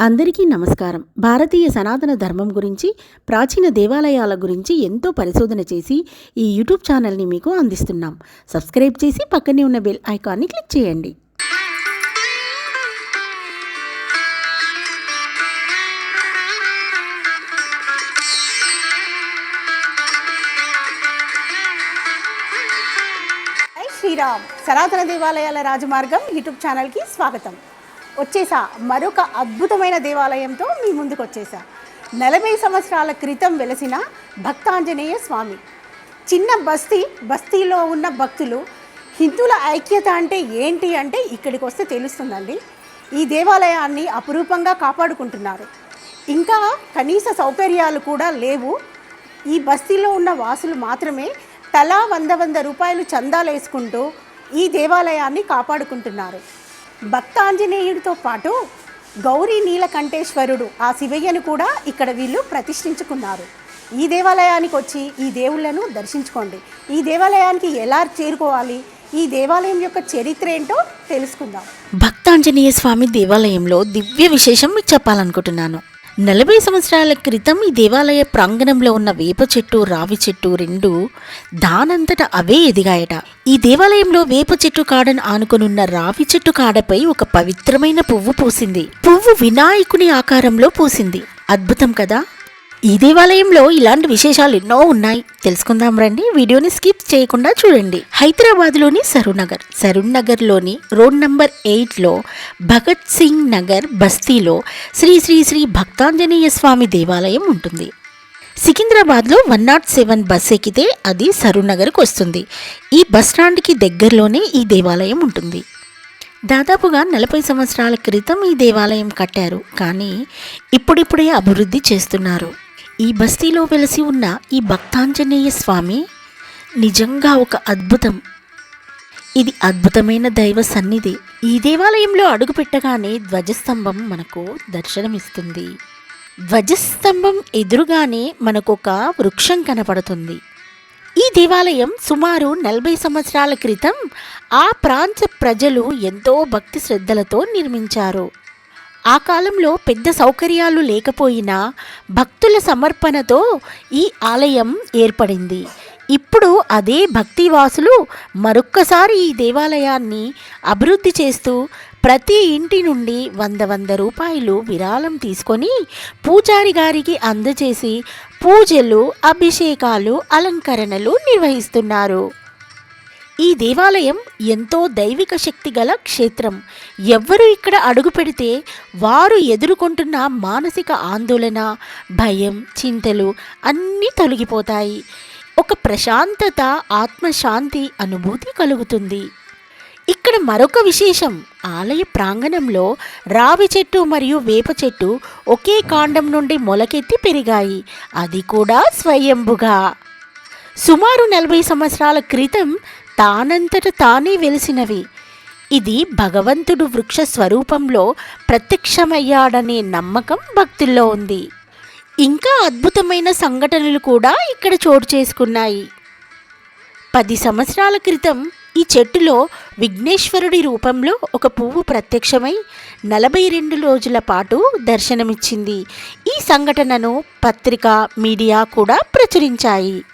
అందరికీ నమస్కారం. భారతీయ సనాతన ధర్మం గురించి ప్రాచీన దేవాలయాల గురించి ఎంతో పరిశోధన చేసి ఈ యూట్యూబ్ ఛానల్ని మీకు అందిస్తున్నాం. సబ్స్క్రైబ్ చేసి పక్కనే ఉన్న బెల్ ఐకాన్ని క్లిక్ చేయండి. శ్రీరామ్. సనాతన దేవాలయాల రాజమార్గం యూట్యూబ్ ఛానల్కి స్వాగతం. వచ్చేసా. మరొక అద్భుతమైన దేవాలయంతో మీ ముందుకు వచ్చేసా. నలభై సంవత్సరాల క్రితం వెలసిన భక్తాంజనేయ స్వామి. చిన్న బస్తీ బస్తీలో ఉన్న భక్తులు హిందువుల ఐక్యత అంటే ఏంటి అంటే ఇక్కడికి వస్తే తెలుస్తుందండి. ఈ దేవాలయాన్ని అపురూపంగా కాపాడుకుంటున్నారు. ఇంకా కనీస సౌకర్యాలు కూడా లేవు. ఈ బస్తీలో ఉన్న వాసులు మాత్రమే తలా వంద వంద రూపాయలు చందాలు వేసుకుంటూ ఈ దేవాలయాన్ని కాపాడుకుంటున్నారు. భక్తాంజనేయుడితో పాటు గౌరీ నీలకంఠేశ్వరుడు ఆ శివయ్యను కూడా ఇక్కడ వీళ్ళు ప్రతిష్ఠించుకున్నారు. ఈ దేవాలయానికి వచ్చి ఈ దేవుళ్ళను దర్శించుకోండి. ఈ దేవాలయానికి ఎలా చేరుకోవాలి? ఈ దేవాలయం యొక్క చరిత్ర ఏంటో తెలుసుకుందాం. భక్తాంజనేయ స్వామి దేవాలయంలో దివ్య విశేషం చెప్పాలనుకుంటున్నాను. నలభై సంవత్సరాల క్రితం ఈ దేవాలయ ప్రాంగణంలో ఉన్న వేప చెట్టు రావి చెట్టు రెండు దానంతట అవే ఎదిగాయట. ఈ దేవాలయంలో వేప చెట్టు కాడను ఆనుకొనున్న రావి చెట్టు కాడపై ఒక పవిత్రమైన పువ్వు పూసింది. పువ్వు వినాయకుని ఆకారంలో పూసింది. అద్భుతం కదా? ఈ దేవాలయంలో ఇలాంటి విశేషాలు ఎన్నో ఉన్నాయి. తెలుసుకుందాం రండి. వీడియోని స్కిప్ చేయకుండా చూడండి. హైదరాబాద్లోని సరూనగర్. సరూన్ నగర్లోని రోడ్ నంబర్ ఎయిట్లో భగత్ సింగ్ నగర్ బస్తీలో శ్రీ శ్రీ శ్రీ భక్తాంజనేయ స్వామి దేవాలయం ఉంటుంది. సికింద్రాబాద్లో వన్ నాట్ సెవెన్ బస్ ఎక్కితే అది సరూనగర్కి వస్తుంది. ఈ బస్ స్టాండ్కి దగ్గరలోనే ఈ దేవాలయం ఉంటుంది. దాదాపుగా నలభై సంవత్సరాల క్రితం ఈ దేవాలయం కట్టారు. కానీ ఇప్పుడిప్పుడే అభివృద్ధి చేస్తున్నారు. ఈ బస్తీలో వెలసి ఉన్న ఈ భక్తాంజనేయ స్వామి నిజంగా ఒక అద్భుతం. ఇది అద్భుతమైన దైవ సన్నిధి. ఈ దేవాలయంలో అడుగుపెట్టగానే ధ్వజస్తంభం మనకు దర్శనమిస్తుంది. ధ్వజస్తంభం ఎదురుగానే మనకొక వృక్షం కనపడుతుంది. ఈ దేవాలయం సుమారు నలభై సంవత్సరాల క్రితం ఆ ప్రాంత ప్రజలు ఎంతో భక్తి శ్రద్ధలతో నిర్మించారు. ఆ కాలంలో పెద్ద సౌకర్యాలు లేకపోయినా భక్తుల సమర్పణతో ఈ ఆలయం ఏర్పడింది. ఇప్పుడు అదే భక్తివాసులు మరొక్కసారి ఈ దేవాలయాన్ని అభివృద్ధి చేస్తూ ప్రతి ఇంటి నుండి వంద వంద రూపాయలు విరాళం తీసుకొని పూజారి గారికి అందజేసి పూజలు అభిషేకాలు అలంకరణలు నిర్వహిస్తున్నారు. ఈ దేవాలయం ఎంతో దైవిక శక్తి గల క్షేత్రం. ఎవ్వరు ఇక్కడ అడుగు పెడితే వారు ఎదుర్కొంటున్న మానసిక ఆందోళన భయం చింతలు అన్నీ తొలగిపోతాయి. ఒక ప్రశాంతత ఆత్మశాంతి అనుభూతి కలుగుతుంది. ఇక్కడ మరొక విశేషం ఆలయ ప్రాంగణంలో రావి చెట్టు మరియు వేప చెట్టు ఒకే కాండం నుండి మొలకెత్తి పెరిగాయి. అది కూడా స్వయంభుగా. సుమారు నలభై సంవత్సరాల క్రితం తానంతట తానే వెలిసినవి. ఇది భగవంతుడు వృక్ష స్వరూపంలో ప్రత్యక్షమయ్యాడనే నమ్మకం భక్తుల్లో ఉంది. ఇంకా అద్భుతమైన సంఘటనలు కూడా ఇక్కడ చోటు చేసుకున్నాయి. పది సంవత్సరాల క్రితం ఈ చెట్టులో విఘ్నేశ్వరుడి రూపంలో ఒక పువ్వు ప్రత్యక్షమై నలభై రెండు రోజుల పాటు దర్శనమిచ్చింది. ఈ సంఘటనను పత్రిక మీడియా కూడా ప్రచురించాయి.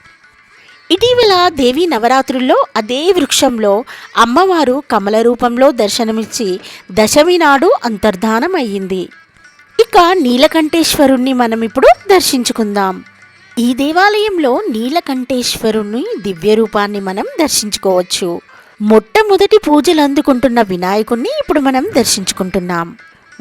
ఇటీవల దేవీ నవరాత్రుల్లో అదే వృక్షంలో అమ్మవారు కమల రూపంలో దర్శనమిచ్చి దశమి నాడు అంతర్ధానం అయ్యింది ఇక నీలకంఠేశ్వరుణ్ణి మనం ఇప్పుడు దర్శించుకుందాం. ఈ దేవాలయంలో నీలకంఠేశ్వరుణ్ణి దివ్య రూపాన్ని మనం దర్శించుకోవచ్చు. మొట్టమొదటి పూజలు అందుకుంటున్న వినాయకుణ్ణి ఇప్పుడు మనం దర్శించుకుంటున్నాం.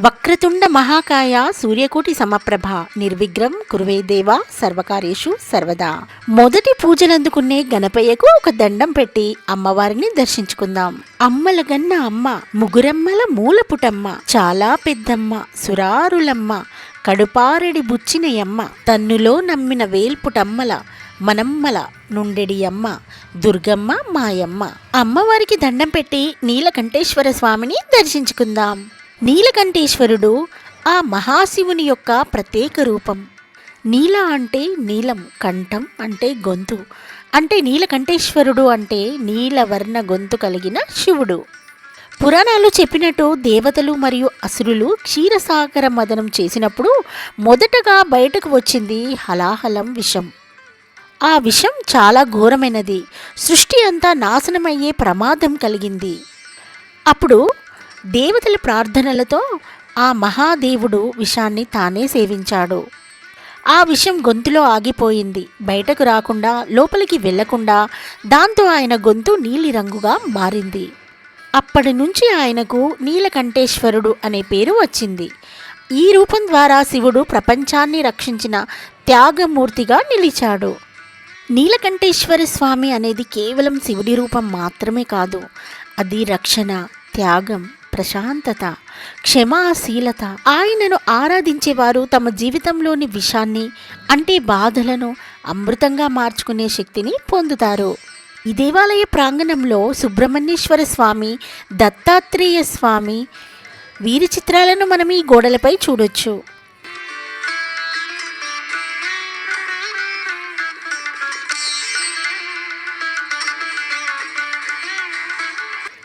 వక్రతుండ మహాకాయ సూర్యకోటి సమప్రభ నిర్విగ్రం కురువే దేవ సర్వకార్యేషు సర్వదా. మొదటి పూజలందుకునే గణపయ్యకు ఒక దండం పెట్టి అమ్మవారిని దర్శించుకుందాం. అమ్మల గన్న అమ్మ ముగురమ్మల మూలపుటమ్మ చాలా పెద్దమ్మ సురారులమ్మ కడుపారెడి బుచ్చినయమ్మ తన్నులో నమ్మిన వేల్పుటమ్మల మనమ్మల నుండెడి అమ్మ దుర్గమ్మ మాయమ్మ. అమ్మవారికి దండం పెట్టి నీలకంఠేశ్వర స్వామిని దర్శించుకుందాం. నీలకంఠేశ్వరుడు ఆ మహాశివుని యొక్క ప్రత్యేక రూపం. నీల అంటే నీలం కంఠం అంటే గొంతు. అంటే నీలకంఠేశ్వరుడు అంటే నీలవర్ణ గొంతు కలిగిన శివుడు. పురాణాలు చెప్పినట్టు దేవతలు మరియు అసురులు క్షీరసాగర మదనం చేసినప్పుడు మొదటగా బయటకు వచ్చింది హలాహలం విషం. ఆ విషం చాలా ఘోరమైనది. సృష్టి అంతా నాశనమయ్యే ప్రమాదం కలిగింది. అప్పుడు దేవతల ప్రార్థనలతో ఆ మహాదేవుడు విషాన్ని తానే సేవించాడు. ఆ విషం గొంతులో ఆగిపోయింది. బయటకు రాకుండా లోపలికి వెళ్ళకుండా దాంతో ఆయన గొంతు నీలిరంగుగా మారింది. అప్పటి నుంచి ఆయనకు నీలకంఠేశ్వరుడు అనే పేరు వచ్చింది. ఈ రూపం ద్వారా శివుడు ప్రపంచాన్ని రక్షించిన త్యాగమూర్తిగా నిలిచాడు. నీలకంఠేశ్వర స్వామి అనేది కేవలం శివుడి రూపం మాత్రమే కాదు అది రక్షణ త్యాగం ప్రశాంతత క్షమాశీలత. ఆయనను ఆరాధించేవారు తమ జీవితంలోని విషాన్ని అంటే బాధలను అమృతంగా మార్చుకునే శక్తిని పొందుతారు. ఈ దేవాలయ ప్రాంగణంలో సుబ్రహ్మణ్యేశ్వర స్వామి దత్తాత్రేయ స్వామి వీరి చిత్రాలను మనం ఈ గోడలపై చూడొచ్చు.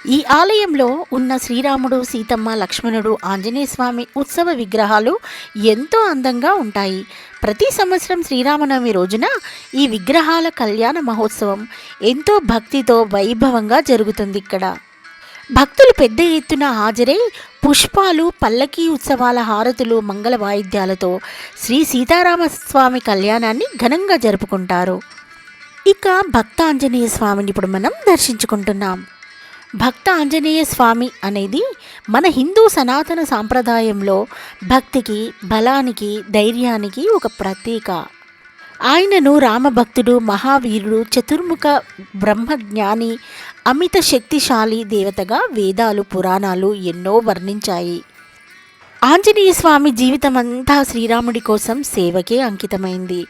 ఈ ఆలయంలో ఉన్న శ్రీరాముడు సీతమ్మ లక్ష్మణుడు ఆంజనేయ స్వామి ఉత్సవ విగ్రహాలు ఎంతో అందంగా ఉంటాయి. ప్రతి సంవత్సరం శ్రీరామనవమి రోజున ఈ విగ్రహాల కళ్యాణ మహోత్సవం ఎంతో భక్తితో వైభవంగా జరుగుతుంది ఇక్కడ. భక్తులు పెద్ద ఎత్తున హాజరై పుష్పాలు పల్లకీ ఉత్సవాల హారతులు మంగళ వాయిద్యాలతో శ్రీ సీతారామస్వామి కళ్యాణాన్ని ఘనంగా జరుపుకుంటారు. ఇక భక్తాంజనేయ స్వామిని ఇప్పుడు మనం దర్శించుకుంటున్నాం. భక్త ఆంజనేయ స్వామి అనేది మన హిందూ సనాతన సాంప్రదాయంలో భక్తికి బలానికి ధైర్యానికి ఒక ప్రతీక. ఆయనను రామభక్తుడు మహావీరుడు చతుర్ముఖ బ్రహ్మజ్ఞాని అమిత శక్తిశాలి దేవతగా వేదాలు పురాణాలు ఎన్నో వర్ణించాయి. ఆంజనేయ స్వామి జీవితం అంతా శ్రీరాముడి కోసం సేవకే అంకితమైంది.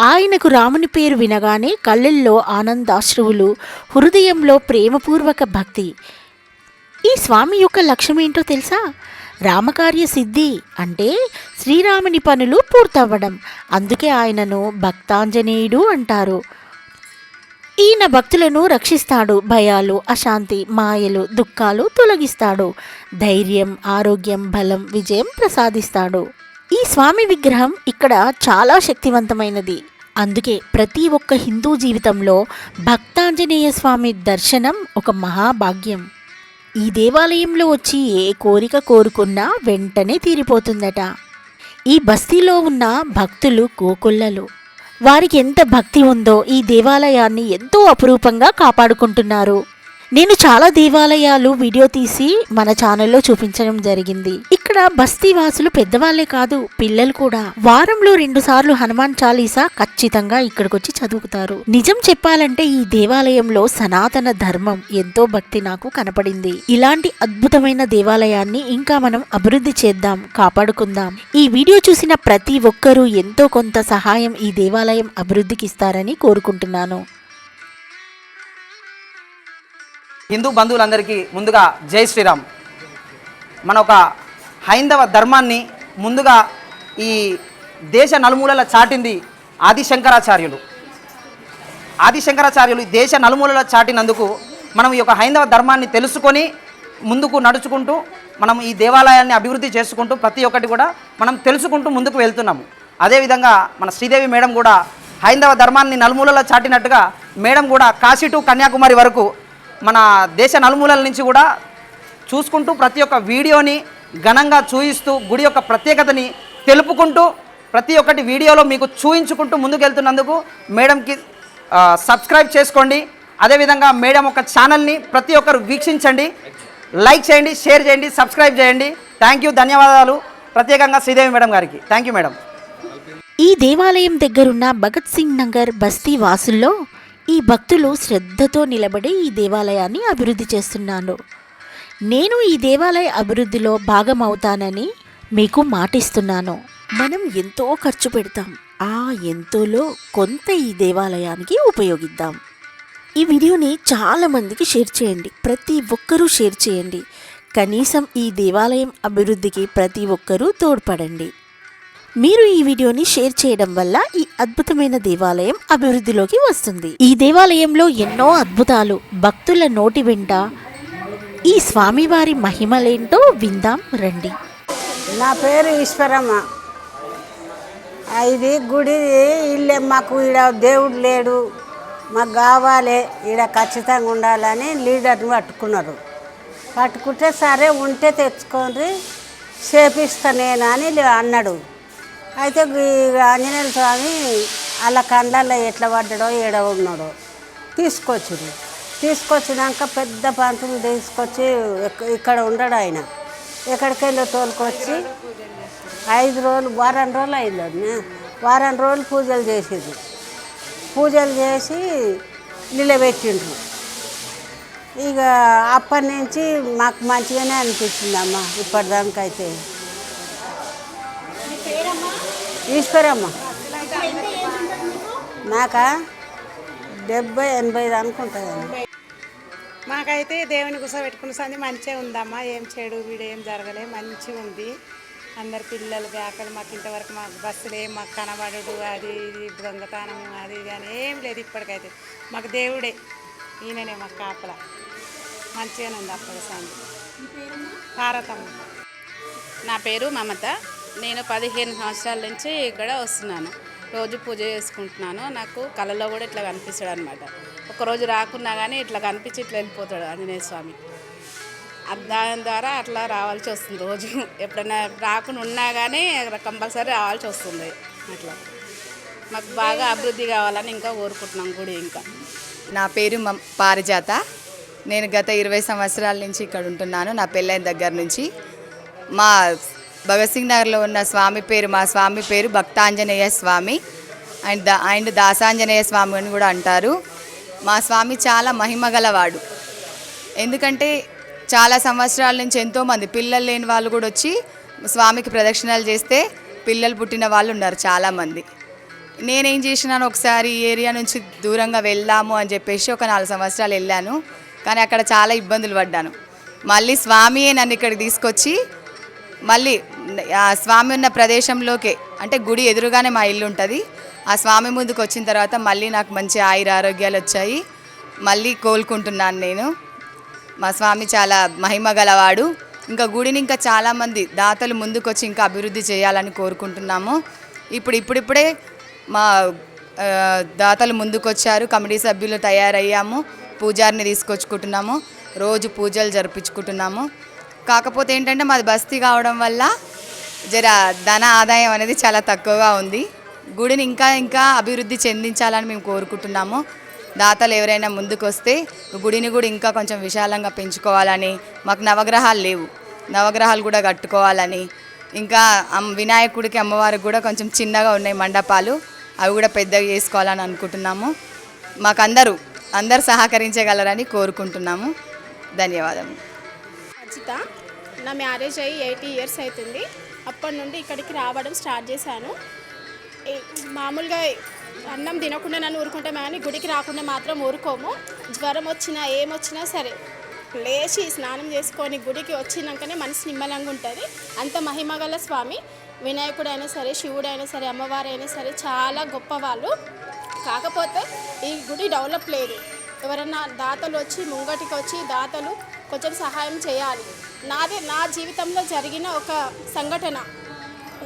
ఆయనకు రాముని పేరు వినగానే కళ్ళల్లో ఆనందాశ్రువులు హృదయంలో ప్రేమపూర్వక భక్తి. ఈ స్వామి యొక్క లక్ష్యం ఏంటో తెలుసా? రామకార్య సిద్ధి అంటే శ్రీరాముని పనులు పూర్తవ్వడం. అందుకే ఆయనను భక్తాంజనేయుడు అంటారు. ఈయన భక్తులను రక్షిస్తాడు. భయాలు అశాంతి మాయలు దుఃఖాలు తొలగిస్తాడు. ధైర్యం ఆరోగ్యం బలం విజయం ప్రసాదిస్తాడు. ఈ స్వామి విగ్రహం ఇక్కడ చాలా శక్తివంతమైనది. అందుకే ప్రతి ఒక్క హిందూ జీవితంలో భక్తాంజనేయ స్వామి దర్శనం ఒక మహాభాగ్యం. ఈ దేవాలయంలో వచ్చి ఏ కోరిక కోరుకున్నా వెంటనే తీరిపోతుందట. ఈ బస్తీలో ఉన్న భక్తులు కోకొల్లలు వారికి ఎంత భక్తి ఉందో ఈ దేవాలయాన్ని ఎంతో అపురూపంగా కాపాడుకుంటున్నారు. నేను చాలా దేవాలయాలు వీడియో తీసి మన ఛానల్లో చూపించడం జరిగింది. ఇక్కడ బస్తీ వాసులు పెద్దవాళ్ళే కాదు పిల్లలు కూడా. వారంలో రెండు సార్లు హనుమాన్ చాలీసా ఖచ్చితంగా ఇక్కడికి వచ్చి చదువుతారు. నిజం చెప్పాలంటే ఈ దేవాలయంలో సనాతన ధర్మం ఎంతో భక్తి నాకు కనపడింది. ఇలాంటి అద్భుతమైన దేవాలయాన్ని ఇంకా మనం అభివృద్ధి చేద్దాం కాపాడుకుందాం. ఈ వీడియో చూసిన ప్రతి ఒక్కరూ ఎంతో కొంత సహాయం ఈ దేవాలయం అభివృద్ధికి ఇస్తారని కోరుకుంటున్నాను. హిందూ బంధువులందరికీ ముందుగా జై శ్రీరామ్. మన ఒక హైందవ ధర్మాన్ని ముందుగా ఈ దేశ నలుమూలల చాటింది ఆదిశంకరాచార్యులు. ఆదిశంకరాచార్యులు ఈ దేశ నలుమూలల చాటినందుకు మనం ఈ యొక్క హైందవ ధర్మాన్ని తెలుసుకొని ముందుకు నడుచుకుంటూ మనం ఈ దేవాలయాన్ని అభివృద్ధి చేసుకుంటూ ప్రతి ఒక్కటి కూడా మనం తెలుసుకుంటూ ముందుకు వెళ్తున్నాము. అదేవిధంగా మన శ్రీదేవి మేడం కూడా హైందవ ధర్మాన్ని నలుమూలలో చాటినట్టుగా మేడం కూడా కాశీ టు కన్యాకుమారి వరకు మన దేశ నలుమూలల నుంచి కూడా చూసుకుంటూ ప్రతి ఒక్క వీడియోని ఘనంగా చూయిస్తూ గుడి యొక్క ప్రత్యేకతని తెలుపుకుంటూ ప్రతి ఒక్కటి వీడియోలో మీకు చూయించుకుంటూ ముందుకెళ్తున్నందుకు మేడంకి సబ్స్క్రైబ్ చేసుకోండి. అదేవిధంగా మేడం ఒక ఛానల్ని ప్రతి ఒక్కరు వీక్షించండి. లైక్ చేయండి షేర్ చేయండి సబ్స్క్రైబ్ చేయండి. థ్యాంక్ యూ ధన్యవాదాలు. ప్రత్యేకంగా శ్రీదేవి మేడం గారికి. Thank you madam. ఈ దేవాలయం దగ్గరున్న భగత్ సింగ్ నగర్ బస్తీ వాసుల్లో ఈ భక్తులు శ్రద్ధతో నిలబడి ఈ దేవాలయాన్ని అభివృద్ధి చేస్తున్నాను నేను ఈ దేవాలయ అభివృద్ధిలో భాగమవుతానని మీకు మాటిస్తున్నాను. మనం ఎంతో ఖర్చు పెడతాం. ఆ ఎంతోలో కొంత ఈ దేవాలయానికి ఉపయోగిద్దాం. ఈ వీడియోని చాలామందికి షేర్ చేయండి. ప్రతి ఒక్కరూ షేర్ చేయండి. కనీసం ఈ దేవాలయం అభివృద్ధికి ప్రతి ఒక్కరూ తోడ్పడండి. మీరు ఈ వీడియోని షేర్ చేయడం వల్ల ఈ అద్భుతమైన దేవాలయం అభివృద్ధిలోకి వస్తుంది. ఈ దేవాలయంలో ఎన్నో అద్భుతాలు. భక్తుల నోటి వెంట ఈ స్వామివారి మహిమలేంటో విందాం రండి. నా పేరు ఈశ్వరమ్మ. ఇది గుడి ఇల్లే మాకు ఈడ దేవుడు లేడు. మాకు కావాలి ఈడ ఖచ్చితంగా ఉండాలని లీడర్ని పట్టుకున్నారు. పట్టుకుంటే సరే ఉంటే తెచ్చుకోండి చేపిస్తానేనా అని అన్నాడు. అయితే ఆంజనేయ స్వామి అలా కండ్లలో ఎట్లా పడ్డాడో ఏడ ఉన్నాడో. తీసుకొచ్చిండు. తీసుకొచ్చినాక పెద్ద పంతులు తీసుకొచ్చి ఇక్కడ ఉండడు ఆయన. ఎక్కడికి వెళ్ళి తోలుకొచ్చి ఐదు రోజులు వారం రోజులు అయింది వారం రోజులు పూజలు చేసేది పూజలు చేసి నిలబెట్టిండ్రు ఇక అప్పటి నుంచి మాకు మంచిగానే అనిపించిందమ్మా ఇప్పటిదానికైతే ఈశ్వరమ్మ. నాకా? డెబ్బై ఎనభై అనుకుంటుందండి మాకైతే దేవుని కూర్చోబెట్టుకున్న సంది మంచిగా ఉందమ్మా. ఏం చెడు వీడు ఏం జరగలే మంచిగా ఉంది. అందరు పిల్లలు బ్యాకలు మాకు ఇంతవరకు మాకు బస్సులు ఏం మాకు కనబడడు అది ఇది దొంగతనం అది ఇది అని ఏం లేదు ఇప్పటికైతే. మాకు దేవుడే ఈయననే మాకు కాపల. మంచిగానే ఉంది అప్పటి సంది. భారతమ్మ. నా పేరు మమత. నేను పదిహేను సంవత్సరాల నుంచి ఇక్కడ వస్తున్నాను. రోజు పూజ చేసుకుంటున్నాను. నాకు కళలో కూడా ఇట్లా కనిపిస్తాడు అనమాట ఒకరోజు రాకున్నా కానీ ఇట్లా కనిపించి ఇట్లా వెళ్ళిపోతాడు ఆంజనేయ స్వామి. దాని ద్వారా అట్లా రావాల్సి వస్తుంది రోజు. ఎప్పుడైనా రాకుండా ఉన్నా కానీ కంపల్సరీ రావాల్సి వస్తుంది. అట్లా. మాకు బాగా అభివృద్ధి కావాలని ఇంకా కోరుకుంటున్నాం గుడి ఇంకా. నా పేరు మ- పారిజాత. నేను గత ఇరవై సంవత్సరాల నుంచి ఇక్కడ ఉంటున్నాను. నా పెళ్ళైన దగ్గర నుంచి. మా భగత్ సింగ్ నగర్లో ఉన్న స్వామి పేరు మా స్వామి పేరు భక్తాంజనేయ స్వామి. అండ్ దా అండ్ దాసాంజనేయ స్వామి అని కూడా అంటారు. మా స్వామి చాలా మహిమ గలవాడు. ఎందుకంటే చాలా సంవత్సరాల నుంచి ఎంతోమంది పిల్లలు లేని వాళ్ళు కూడా వచ్చి స్వామికి ప్రదక్షిణాలు చేస్తే పిల్లలు పుట్టిన వాళ్ళు ఉన్నారు చాలామంది. నేనేం చేసినాను ఒకసారి ఈ ఏరియా నుంచి దూరంగా వెళ్దాము అని చెప్పేసి ఒక నాలుగు సంవత్సరాలు వెళ్ళాను. కానీ అక్కడ చాలా ఇబ్బందులు పడ్డాను. మళ్ళీ స్వామియే నన్ను ఇక్కడికి తీసుకొచ్చి మళ్ళీ స్వామి ఉన్న ప్రదేశంలోకే అంటే గుడి ఎదురుగానే మా ఇల్లు ఉంటుంది. ఆ స్వామి ముందుకు వచ్చిన తర్వాత మళ్ళీ నాకు మంచి ఆయుర ఆరోగ్యాలు వచ్చాయి. మళ్ళీ కోలుకుంటున్నాను నేను. మా స్వామి చాలా మహిమ గలవాడు. ఇంకా గుడిని ఇంకా చాలామంది దాతలు ముందుకొచ్చి ఇంకా అభివృద్ధి చేయాలని కోరుకుంటున్నాము. ఇప్పుడు ఇప్పుడిప్పుడే మా దాతలు ముందుకొచ్చారు. కమిటీ సభ్యులు తయారయ్యాము. పూజారిని తీసుకొచ్చుకుంటున్నాము. రోజు పూజలు జరిపించుకుంటున్నాము. కాకపోతే ఏంటంటే మాది బస్తీ కావడం వల్ల జర ధన ఆదాయం అనేది చాలా తక్కువగా ఉంది. గుడిని ఇంకా ఇంకా అభివృద్ధి చెందించాలని మేము కోరుకుంటున్నాము. దాతలు ఎవరైనా ముందుకు వస్తే గుడిని కూడా ఇంకా కొంచెం విశాలంగా పెంచుకోవాలని మాకు నవగ్రహాలు లేవు. నవగ్రహాలు కూడా కట్టుకోవాలని ఇంకా వినాయకుడికి అమ్మవారికి కూడా కొంచెం చిన్నగా ఉన్నాయి మండపాలు. అవి కూడా పెద్దగా చేసుకోవాలని అనుకుంటున్నాము. మాకందరూ అందరు సహకరించగలరని కోరుకుంటున్నాము. ధన్యవాదము అర్చిత నా మ్యారేజ్ అయ్యి ఎయిటీ ఇయర్స్ అవుతుంది అప్పటి నుండి ఇక్కడికి రావడం స్టార్ట్ చేశాను. మామూలుగా అన్నం తినకుండా నన్ను ఊరుకుంటామే కానీ గుడికి రాకుండా మాత్రం ఊరుకోము. జ్వరం వచ్చినా ఏమొచ్చినా సరే లేచి స్నానం చేసుకొని గుడికి వచ్చినాకనే మనసు నిమ్మలంగా ఉంటుంది. అంత మహిమగల స్వామి. వినాయకుడైనా సరే శివుడైనా సరే అమ్మవారైనా సరే చాలా గొప్పవాళ్ళు. కాకపోతే ఈ గుడి డెవలప్ లేదు. ఎవరన్నా దాతలు వచ్చి ముంగటికి వచ్చి దాతలు కొంచెం సహాయం చేయాలి. నాది నా జీవితంలో జరిగిన ఒక సంఘటన.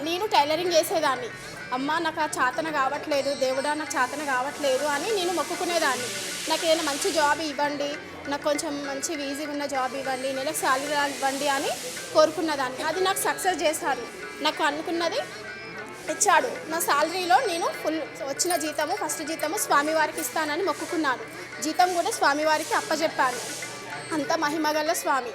నేను టైలరింగ్ చేసేదాన్ని. అమ్మ నాకు ఆ చాతన కావట్లేదు దేవుడా నాకు చాతన కావట్లేదు అని నేను మొక్కుకునేదాన్ని. నాకు ఏదైనా మంచి జాబ్ ఇవ్వండి నాకు కొంచెం మంచి ఈజీగా ఉన్న జాబ్ ఇవ్వండి నెలకు శాలరీ ఇవ్వండి అని కోరుకున్నదాన్ని. అది నాకు సక్సెస్ చేశారు. నాకు అనుకున్నది ఇచ్చాడు. నా శాలరీలో నేను ఫుల్ వచ్చిన జీతము ఫస్ట్ జీతము స్వామివారికి ఇస్తానని మొక్కుకున్నాను. జీతం కూడా స్వామివారికి అప్పజెప్పాను. అంత మహిమగల స్వామి.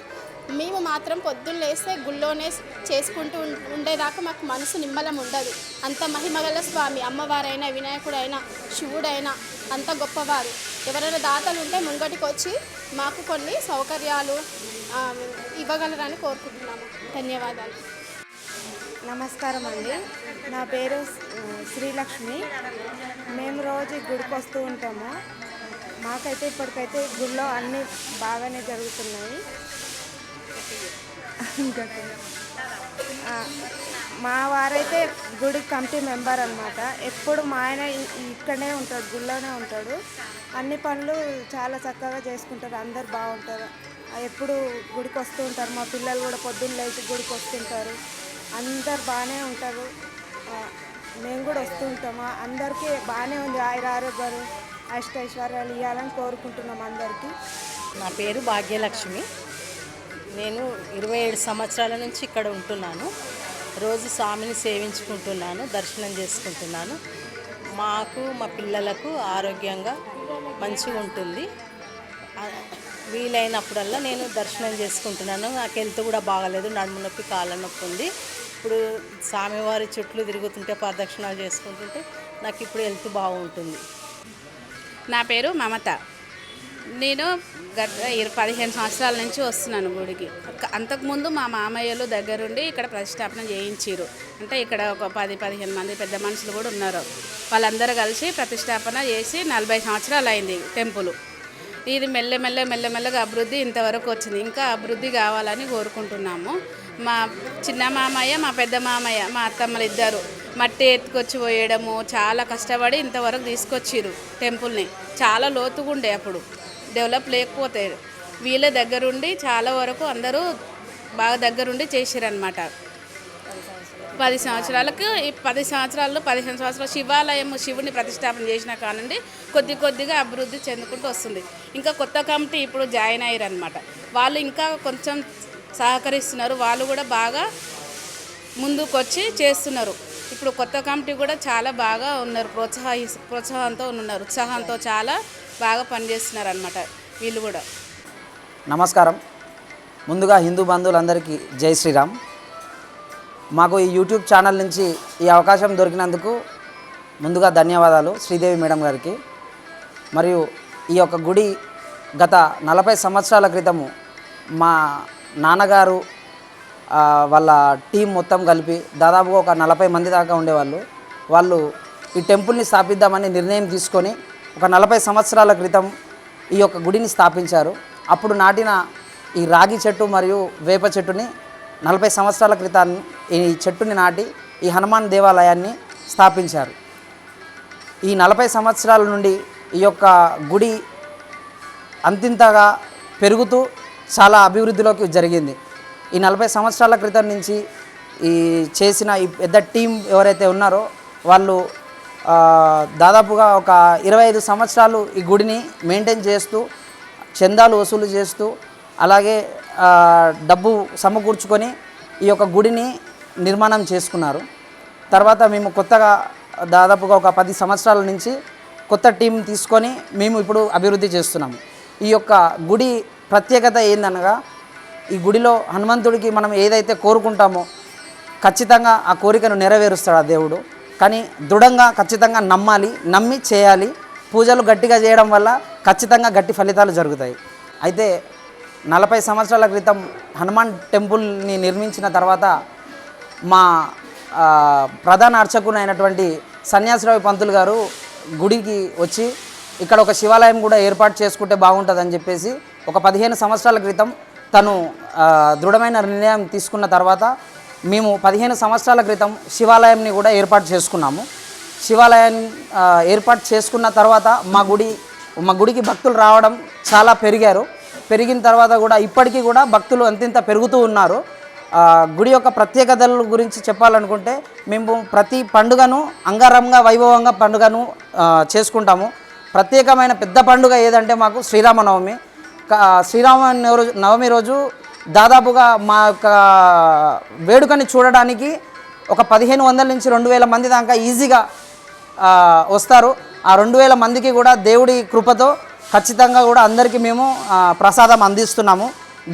మేము మాత్రం పొద్దున్న లేస్తే గుళ్ళోనే చేసుకుంటూ ఉండేదాకా మాకు మనసు నిమ్మలం ఉండదు. అంత మహిమగల స్వామి అమ్మవారైనా వినాయకుడైనా శివుడైనా అంత గొప్పవారు. ఎవరైనా దాతలు ఉంటే ముంగటికి వచ్చి మాకు కొన్ని సౌకర్యాలు ఇవ్వగలరని కోరుకుంటున్నాము. ధన్యవాదాలు. నమస్కారం అండి. నా పేరు శ్రీలక్ష్మి. మేము రోజు గుడికి వస్తూ ఉంటాము. మాకైతే ఇప్పటికైతే గుడిలో అన్నీ బాగానే జరుగుతున్నాయి. మా వారైతే గుడి కమిటీ మెంబర్ అనమాట ఎప్పుడు మా ఆయన ఇక్కడనే ఉంటాడు గుడిలోనే ఉంటాడు. అన్ని పనులు చాలా చక్కగా చేసుకుంటారు అందరు బాగుంటారు. ఎప్పుడు గుడికి వస్తూ ఉంటారు మా పిల్లలు కూడా పొద్దున్న లేచి గుడికి వస్తుంటారు. అందరు బాగానే ఉంటారు. మేము కూడా వస్తూ ఉంటాము. అందరికీ బాగానే ఉంది ఆయుర ఆరోగ్యాలు. అష్టైశ్వర్యాలు ఇవ్వాలని కోరుకుంటున్నాం అందరికీ. నా పేరు భాగ్యలక్ష్మి. నేను ఇరవై ఏడు సంవత్సరాల నుంచి ఇక్కడ ఉంటున్నాను. రోజు స్వామిని సేవించుకుంటున్నాను దర్శనం చేసుకుంటున్నాను. మాకు మా పిల్లలకు ఆరోగ్యంగా మంచిగా ఉంటుంది. వీలైనప్పుడల్లా నేను దర్శనం చేసుకుంటున్నాను. నాకు హెల్త్ కూడా బాగాలేదు నడుము నొప్పి కాళ్ళ నొప్పి ఉంది. ఇప్పుడు స్వామివారి చుట్లు తిరుగుతుంటే ప్రదక్షిణాలు చేసుకుంటుంటే నాకు ఇప్పుడు హెల్త్ బాగుంటుంది. నా పేరు మమత. నేను గత ఇర- పదిహేను సంవత్సరాల నుంచి వస్తున్నాను గుడికి. అంతకుముందు మా మామయ్యలు దగ్గరుండి ఇక్కడ ప్రతిష్టాపన చేయించారు అంటే ఇక్కడ ఒక పది పదిహేను మంది పెద్ద మనుషులు కూడా ఉన్నారు. వాళ్ళందరూ కలిసి ప్రతిష్టాపన చేసి నలభై సంవత్సరాలు అయింది టెంపుల్. ఇది మెల్లె మెల్లమెల్లగా అభివృద్ధి ఇంతవరకు వచ్చింది. ఇంకా అభివృద్ధి కావాలని కోరుకుంటున్నాము. మా చిన్న మామయ్య మా పెద్ద మామయ్య మా అత్తమ్మలు ఇద్దరు మట్టి ఎత్తుకొచ్చి పోయడము చాలా కష్టపడి ఇంతవరకు తీసుకొచ్చిరు టెంపుల్ని. చాలా లోతుగా ఉండే అప్పుడు. డెవలప్ లేకపోతే వీళ్ళ దగ్గరుండి చాలా వరకు అందరూ బాగా దగ్గరుండి చేసిరనమాట పది సంవత్సరాలకు ఈ పది సంవత్సరాల్లో పదిహేను సంవత్సరాలు శివాలయం శివుని ప్రతిష్టాపన చేసిన కానుండి కొద్ది కొద్దిగా అభివృద్ధి చెందుకుంటూ వస్తుంది. ఇంకా కొత్త కమిటీ ఇప్పుడు జాయిన్ అయ్యారు అనమాట వాళ్ళు ఇంకా కొంచెం సహకరిస్తున్నారు. వాళ్ళు కూడా బాగా ముందుకొచ్చి చేస్తున్నారు. ఇప్పుడు కొత్త కమిటీ కూడా చాలా బాగా ఉన్నారు ప్రోత్సాహి ప్రోత్సాహంతో ఉన్నారు ఉత్సాహంతో చాలా బాగా పనిచేస్తున్నారు అనమాట వీళ్ళు కూడా. నమస్కారం. ముందుగా హిందూ బంధువులందరికీ జై శ్రీరామ్. మాకు ఈ యూట్యూబ్ ఛానల్ నుంచి ఈ అవకాశం దొరికినందుకు ముందుగా ధన్యవాదాలు శ్రీదేవి మేడం గారికి. మరియు ఈ యొక్క గుడి గత నలభై సంవత్సరాల క్రితము మా నాన్నగారు వాళ్ళ టీం మొత్తం కలిపి దాదాపుగా ఒక నలభై మంది దాకా ఉండేవాళ్ళు. వాళ్ళు ఈ టెంపుల్ని స్థాపిద్దామని నిర్ణయం తీసుకొని ఒక నలభై సంవత్సరాల క్రితం ఈ యొక్క గుడిని స్థాపించారు. అప్పుడు నాటిన ఈ రాగి చెట్టు మరియు వేప చెట్టుని నలభై సంవత్సరాల క్రితం ఈ చెట్టుని నాటి ఈ హనుమాన్ దేవాలయాన్ని స్థాపించారు. ఈ నలభై సంవత్సరాల నుండి ఈ యొక్క గుడి అంతింతగా పెరుగుతూ చాలా అభివృద్ధిలోకి జరిగింది. ఈ నలభై సంవత్సరాల క్రితం నుంచి ఈ చేసిన ఈ పెద్ద టీం ఎవరైతే ఉన్నారో వాళ్ళు దాదాపుగా ఒక ఇరవై ఐదు సంవత్సరాలు ఈ గుడిని మెయింటైన్ చేస్తూ చందాలు వసూలు చేస్తూ అలాగే డబ్బు సమకూర్చుకొని ఈ యొక్క గుడిని నిర్మాణం చేసుకున్నారు. తర్వాత మేము కొత్తగా దాదాపుగా ఒక పది సంవత్సరాల నుంచి కొత్త టీం తీసుకొని మేము ఇప్పుడు అభివృద్ధి చేస్తున్నాము. ఈ యొక్క గుడి ప్రత్యేకత ఏందనగా ఈ గుడిలో హనుమంతుడికి మనం ఏదైతే కోరుకుంటామో ఖచ్చితంగా ఆ కోరికను నెరవేరుస్తాడు ఆ దేవుడు. కానీ దృఢంగా ఖచ్చితంగా నమ్మాలి నమ్మి చేయాలి. పూజలు గట్టిగా చేయడం వల్ల ఖచ్చితంగా గట్టి ఫలితాలు జరుగుతాయి. అయితే నలభై సంవత్సరాల క్రితం హనుమాన్ టెంపుల్ని నిర్మించిన తర్వాత మా ప్రధాన అర్చకుడు అయినటువంటి సన్యాసిరావు పంతులు గారు గుడికి వచ్చి ఇక్కడ ఒక శివాలయం కూడా ఏర్పాటు చేసుకుంటే బాగుంటుందని చెప్పేసి ఒక పదిహేను సంవత్సరాల క్రితం తను దృఢమైన నిర్ణయం తీసుకున్న తర్వాత మేము పదిహేను సంవత్సరాల క్రితం శివాలయంని కూడా ఏర్పాటు చేసుకున్నాము. శివాలయం ఏర్పాటు చేసుకున్న తర్వాత మా గుడి మా గుడికి భక్తులు రావడం చాలా పెరిగారు. పెరిగిన తర్వాత కూడా ఇప్పటికీ కూడా భక్తులు అంతింత పెరుగుతూ ఉన్నారు. గుడి యొక్క ప్రత్యేకతల గురించి చెప్పాలనుకుంటే మేము ప్రతి పండుగను అంగరంగ వైభవంగా పండుగను చేసుకుంటాము. ప్రత్యేకమైన పెద్ద పండుగ ఏదంటే మాకు శ్రీరామనవమి. శ్రీరామ నవమి రోజు దాదాపుగా మా యొక్క వేడుకని చూడడానికి ఒక పదిహేను వందల నుంచి రెండు వేల మంది దాకా ఈజీగా వస్తారు. ఆ రెండు వేల మందికి కూడా దేవుడి కృపతో ఖచ్చితంగా కూడా అందరికీ మేము ప్రసాదం అందిస్తున్నాము.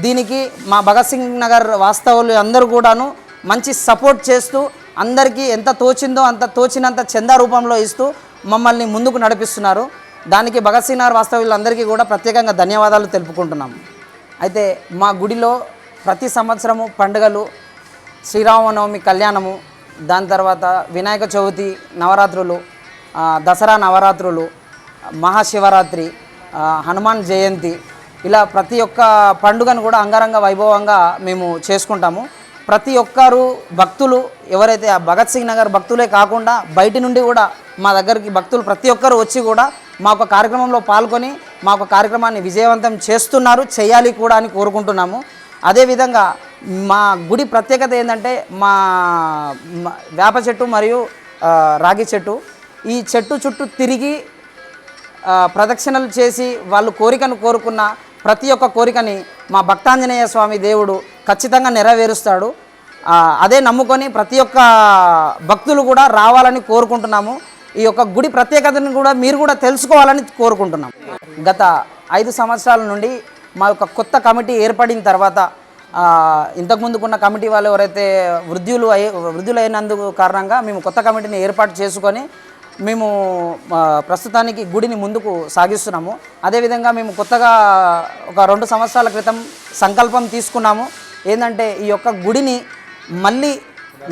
దీనికి మా భగత్ సింగ్ నగర్ వాస్తవులు అందరూ కూడాను మంచి సపోర్ట్ చేస్తూ అందరికీ ఎంత తోచిందో అంత తోచినంత చందా రూపంలో ఇస్తూ మమ్మల్ని ముందుకు నడిపిస్తున్నారు. దానికి భగత్ సింగ్ నగర్ వాస్తవ్యులందరికీ కూడా ప్రత్యేకంగా ధన్యవాదాలు తెలుపుకుంటున్నాము అయితే మా గుడిలో ప్రతి సంవత్సరము పండుగలు శ్రీరామనవమి కళ్యాణము దాని తర్వాత వినాయక చవితి నవరాత్రులు దసరా నవరాత్రులు మహాశివరాత్రి హనుమాన్ జయంతి ఇలా ప్రతి ఒక్క పండుగను కూడా అంగరంగ వైభవంగా మేము చేసుకుంటాము. ప్రతి ఒక్కరు భక్తులు ఎవరైతే ఆ భగత్ సింగ్ నగర్ భక్తులే కాకుండా బయటి నుండి కూడా మా దగ్గరికి భక్తులు ప్రతి ఒక్కరు వచ్చి కూడా మా ఒక కార్యక్రమంలో పాల్గొని మా ఒక కార్యక్రమాన్ని విజయవంతం చేస్తున్నారు చేయాలి కూడా అని కోరుకుంటున్నాము. అదేవిధంగా మా గుడి ప్రత్యేకత ఏంటంటే మా వేప చెట్టు మరియు రాగి చెట్టు. ఈ చెట్టు చుట్టూ తిరిగి ప్రదక్షిణలు చేసి వాళ్ళు కోరికను కోరుకున్న ప్రతి ఒక్క కోరికని మా భక్తాంజనేయ స్వామి దేవుడు ఖచ్చితంగా నెరవేరుస్తాడు. అదే నమ్ముకొని ప్రతి ఒక్క భక్తులు కూడా రావాలని కోరుకుంటున్నాము. ఈ యొక్క గుడి ప్రత్యేకతను కూడా మీరు కూడా తెలుసుకోవాలని కోరుకుంటున్నాం. గత ఐదు సంవత్సరాల నుండి మా యొక్క కొత్త కమిటీ ఏర్పడిన తర్వాత ఆ, ఇంతకుముందుకున్న కమిటీ వాళ్ళు ఎవరైతే వృద్ధులు అయ్యే వృద్ధులు అయినందుకు కారణంగా మేము కొత్త కమిటీని ఏర్పాటు చేసుకొని మేము ప్రస్తుతానికి గుడిని ముందుకు సాగిస్తున్నాము. అదేవిధంగా మేము కొత్తగా ఒక రెండు సంవత్సరాల క్రితం సంకల్పం తీసుకున్నాము. ఏంటంటే ఈ యొక్క గుడిని మళ్ళీ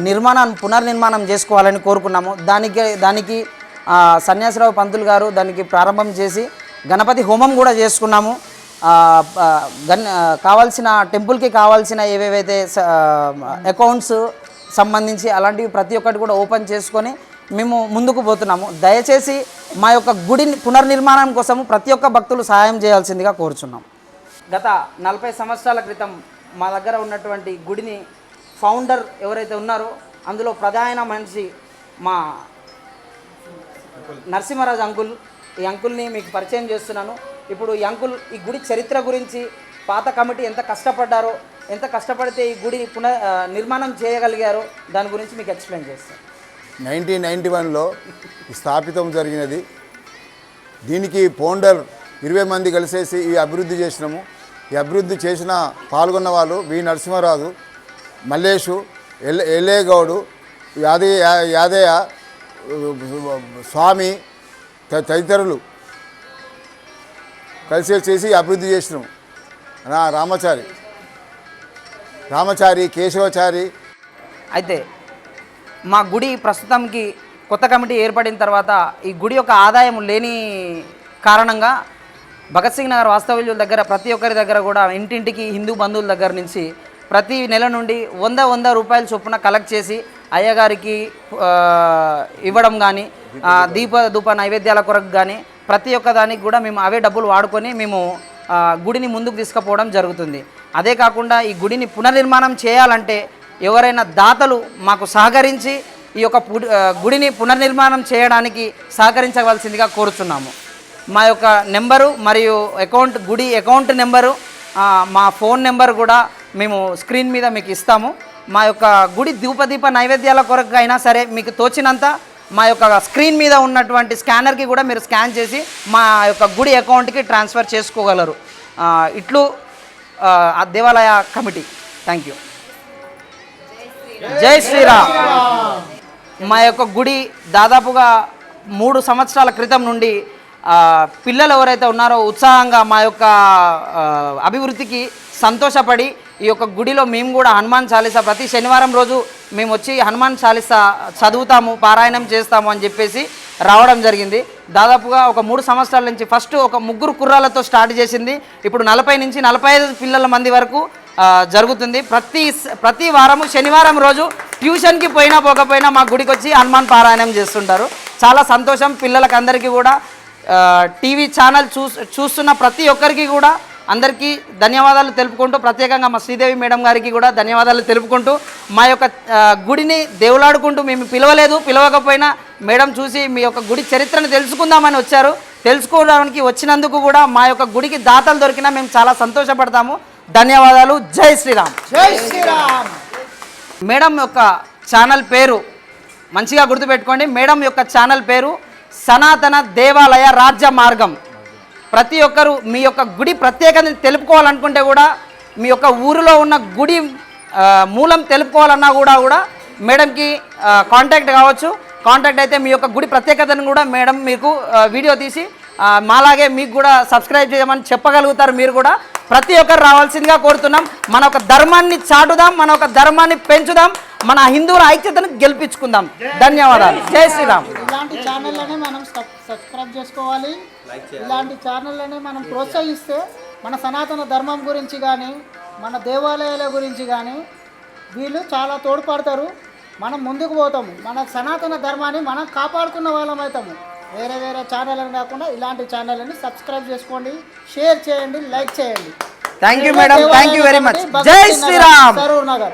నిర్మాణం పునర్నిర్మాణం చేసుకోవాలని కోరుకున్నాము. దానికి దానికి సన్యాసరావు సన్యాసిరావు పంతులు గారు దానికి ప్రారంభం చేసి గణపతి హోమం కూడా చేసుకున్నాము. గన్ కావాల్సిన టెంపుల్కి కావాల్సిన ఏవేవైతే అకౌంట్స్ సంబంధించి అలాంటివి ప్రతి ఒక్కటి కూడా ఓపెన్ చేసుకొని మేము ముందుకు పోతున్నాము. దయచేసి మా యొక్క గుడిని పునర్నిర్మాణం కోసము ప్రతి ఒక్క భక్తులు సహాయం చేయాల్సిందిగా కోరుచున్నాం. గత నలభై సంవత్సరాల క్రితం మా దగ్గర ఉన్నటువంటి గుడిని ఫౌండర్ ఎవరైతే ఉన్నారో అందులో ప్రధాన మనిషి మా నరసింహరాజు అంకుల్. ఈ అంకుల్ని మీకు పరిచయం చేస్తున్నాను. ఇప్పుడు ఈ అంకుల్ ఈ గుడి చరిత్ర గురించి పాత కమిటీ ఎంత కష్టపడ్డారో ఎంత కష్టపడితే ఈ గుడి పునః నిర్మాణం చేయగలిగారో దాని గురించి మీకు ఎక్స్ప్లెయిన్ చేస్తాను. నైన్టీన్ నైంటీ వన్లో స్థాపితం జరిగినది. దీనికి ఫౌండర్ ఇరవై మంది కలిసేసి ఈ అభివృద్ధి చేసినాము. ఈ అభివృద్ధి చేసిన పాల్గొన్న వాళ్ళు వి నరసింహరాజు. మల్లేషు ఎల్ ఎల్లేగౌడు గౌడు యాదయ్య యా- యాదయ్య స్వామి త- తదితరులు కలిసి చేసి అభివృద్ధి చేసినాం. నా రామచారి. రామచారి కేశవచారి. అయితే మా గుడి ప్రస్తుతంకి కొత్త కమిటీ ఏర్పడిన తర్వాత ఈ గుడి యొక్క ఆదాయం లేని కారణంగా భగత్ సింగ్ నగర్ వాస్తవ్యుల దగ్గర ప్రతి ఒక్కరి దగ్గర కూడా ఇంటింటికి హిందూ బంధువుల దగ్గర నుంచి ప్రతి నెల నుండి వంద వంద రూపాయల చొప్పున కలెక్ట్ చేసి అయ్యగారికి ఇవ్వడం కానీ దీప ధూప నైవేద్యాల కొరకు కానీ ప్రతి ఒక్క దానికి కూడా మేము అవే డబ్బులు వాడుకొని మేము గుడిని ముందుకు తీసుకుపోవడం జరుగుతుంది. అదే కాకుండా ఈ గుడిని పునర్నిర్మాణం చేయాలంటే ఎవరైనా దాతలు మాకు సహకరించి ఈ యొక్క గుడిని పునర్నిర్మాణం చేయడానికి సహకరించవలసిందిగా కోరుతున్నాము మా యొక్క నెంబరు మరియు అకౌంట్ గుడి అకౌంట్ నెంబరు మా ఫోన్ నెంబర్ కూడా మేము స్క్రీన్ మీద మీకు ఇస్తాము. మా యొక్క గుడి దీపదీప నైవేద్యాల కొరకు అయినా సరే మీకు తోచినంత మా యొక్క స్క్రీన్ మీద ఉన్నటువంటి స్కానర్కి కూడా మీరు స్కాన్ చేసి మా యొక్క గుడి అకౌంట్కి ట్రాన్స్ఫర్ చేసుకోగలరు. ఇట్లు ఆ, దేవాలయ కమిటీ. Thank you. జై శ్రీరామ్. మా యొక్క గుడి దాదాపుగా మూడు సంవత్సరాల క్రితం నుండి పిల్లలు ఎవరైతే ఉన్నారో ఉత్సాహంగా మా యొక్క అభివృద్ధికి సంతోషపడి ఈ యొక్క గుడిలో మేము కూడా హనుమాన్ చాలీసా ప్రతి శనివారం రోజు మేము వచ్చి హనుమాన్ చాలీసా చదువుతాము పారాయణం చేస్తాము అని చెప్పేసి రావడం జరిగింది. దాదాపుగా ఒక మూడు సంవత్సరాల నుంచి ఫస్ట్ ఒక ముగ్గురు కుర్రాలతో స్టార్ట్ చేసింది. ఇప్పుడు నలభై నుంచి నలభై ఐదు పిల్లల మంది వరకు జరుగుతుంది. ప్రతి ప్రతి వారము శనివారం రోజు ట్యూషన్కి పోయినా పోకపోయినా మా గుడికి వచ్చి హనుమాన్ పారాయణం చేస్తుంటారు. చాలా సంతోషం. పిల్లలకందరికీ కూడా టీవీ ఛానల్ చూ చూస్తున్న ప్రతి ఒక్కరికి కూడా అందరికీ ధన్యవాదాలు తెలుపుకుంటూ ప్రత్యేకంగా మా శ్రీదేవి మేడం గారికి కూడా ధన్యవాదాలు తెలుపుకుంటూ మా యొక్క గుడిని దేవులాడుకుంటూ మేము పిలవలేదు పిలవకపోయినా మేడం చూసి మీ యొక్క గుడి చరిత్రను తెలుసుకుందామని వచ్చారు. తెలుసుకోవడానికి వచ్చినందుకు కూడా మా యొక్క గుడికి దాతలు దొరికినా మేము చాలా సంతోషపడతాము. ధన్యవాదాలు. జై శ్రీరామ్. జై శ్రీరామ్. మేడం యొక్క ఛానల్ పేరు మంచిగా గుర్తుపెట్టుకోండి. మేడం యొక్క ఛానల్ పేరు సనాతన దేవాలయ రాజ్య మార్గం. ప్రతి ఒక్కరు మీ యొక్క గుడి ప్రత్యేకతని తెలుపుకోవాలనుకుంటే కూడా మీ యొక్క ఊరిలో ఉన్న గుడి మూలం తెలుపుకోవాలన్నా కూడా కూడా మేడంకి కాంటాక్ట్ కావచ్చు. కాంటాక్ట్ అయితే మీ యొక్క గుడి ప్రత్యేకతను కూడా మేడం మీకు వీడియో తీసి మాలాగే మీకు కూడా సబ్స్క్రైబ్ చేయమని చెప్పగలుగుతారు మీరు కూడా. ప్రతి ఒక్కరు రావాల్సిందిగా కోరుతున్నాం. మన ఒక ధర్మాన్ని చాటుదాం మన ఒక ధర్మాన్ని పెంచుదాం. మన హిందువుల ఐక్యతను గెలిపించుకుందాం. ధన్యవాదాలు. జై శ్రీరామ్. ఇలాంటి ఛానళ్ళనే మనం సబ్- సబ్స్క్రైబ్ చేసుకోవాలి. ఇలాంటి ఛానళ్ళని మనం ప్రోత్సహిస్తే మన సనాతన ధర్మం గురించి కానీ మన దేవాలయాల గురించి కానీ వీళ్ళు చాలా తోడ్పడతారు. మనం ముందుకు పోతాము. మన సనాతన ధర్మాన్ని మనం కాపాడుకున్న వాళ్ళం అవుతాము. వేరే వేరే ఛానళ్ళని కాకుండా ఇలాంటి ఛానళ్ళని సబ్స్క్రైబ్ చేసుకోండి షేర్ చేయండి లైక్ చేయండి. Thank you madam thank you very much జై శ్రీరామ్. సరూర్ నగర్.